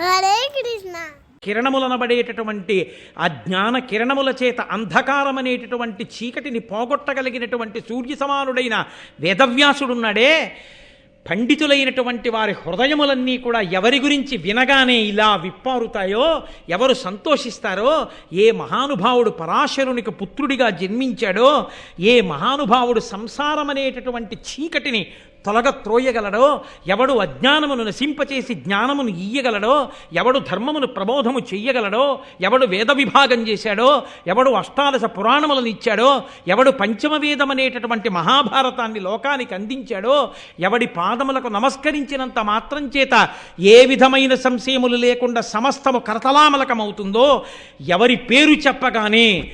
హరే కృష్ణ. కిరణములనబడేటటువంటి ఆ జ్ఞాన కిరణముల చేత అంధకారం అనేటటువంటి చీకటిని పోగొట్టగలిగినటువంటి సూర్య సమానుడైన వేదవ్యాసుడున్నాడే. పండితులైనటువంటి వారి హృదయములన్నీ కూడా ఎవరి గురించి వినగానే ఇలా విప్పారుతాయో ఎవరు సంతోషిస్తారో ఏ మహానుభావుడు పరాశరునికి పుత్రుడిగా జన్మించాడో ఏ మహానుభావుడు సంసారం అనేటటువంటి చీకటిని తొలగ త్రోయగలడో? ఎవడు అజ్ఞానమును నశింపచేసి జ్ఞానమును ఇయ్యగలడో ఎవడు ధర్మమును ప్రబోధము చెయ్యగలడో? ఎవడు వేద విభాగం చేశాడో? ఎవడు అష్టాదశ పురాణములను ఇచ్చాడో? ఎవడు పంచమ వేదం అనేటటువంటి మహాభారతాన్ని లోకానికి అందించాడో? ఎవడి పాదములకు నమస్కరించినంత మాత్రం చేత ఏ విధమైన సంశయములు లేకుండా సమస్తము కరతలామలకమవుతుందో? ఎవరి పేరు చెప్పగానే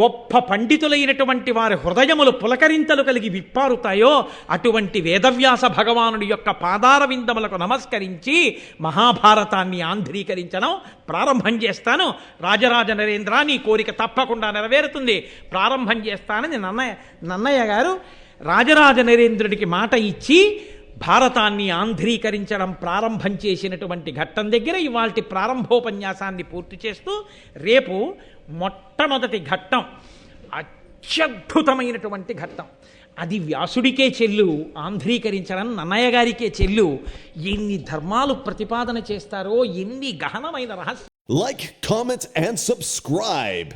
గొప్ప పండితులైనటువంటి వారి హృదయములు పులకరింతలు కలిగి విప్పారుతాయో అటువంటి వేదవ్యాస భగవానుడి యొక్క పాదార విందములకు నమస్కరించి మహాభారతాన్ని ఆంధ్రీకరించడం ప్రారంభం చేస్తాను. రాజరాజ నరేంద్ర నీ కోరిక తప్పకుండా నెరవేరుతుంది. ప్రారంభం చేస్తానని నన్నయ్య నన్నయ్య గారు రాజరాజ నరేంద్రుడికి మాట ఇచ్చి భారతాన్ని ఆంధ్రీకరించడం ప్రారంభం చేసినటువంటి ఘట్టం దగ్గర ఇవాళ ప్రారంభోపన్యాసాన్ని పూర్తి చేస్తూ రేపు మొట్టమొదటి ఘట్టం అత్యద్భుతమైనటువంటి ఘట్టం. అది వ్యాసుడికే చెల్లు ఆంధ్రీకరించడం నన్నయ్య గారికే చెల్లు. ఎన్ని ధర్మాలు ప్రతిపాదన చేస్తారో ఎన్ని గహనమైన రహస్యం లైక్ కామెంట్స్ అండ్ సబ్స్క్రైబ్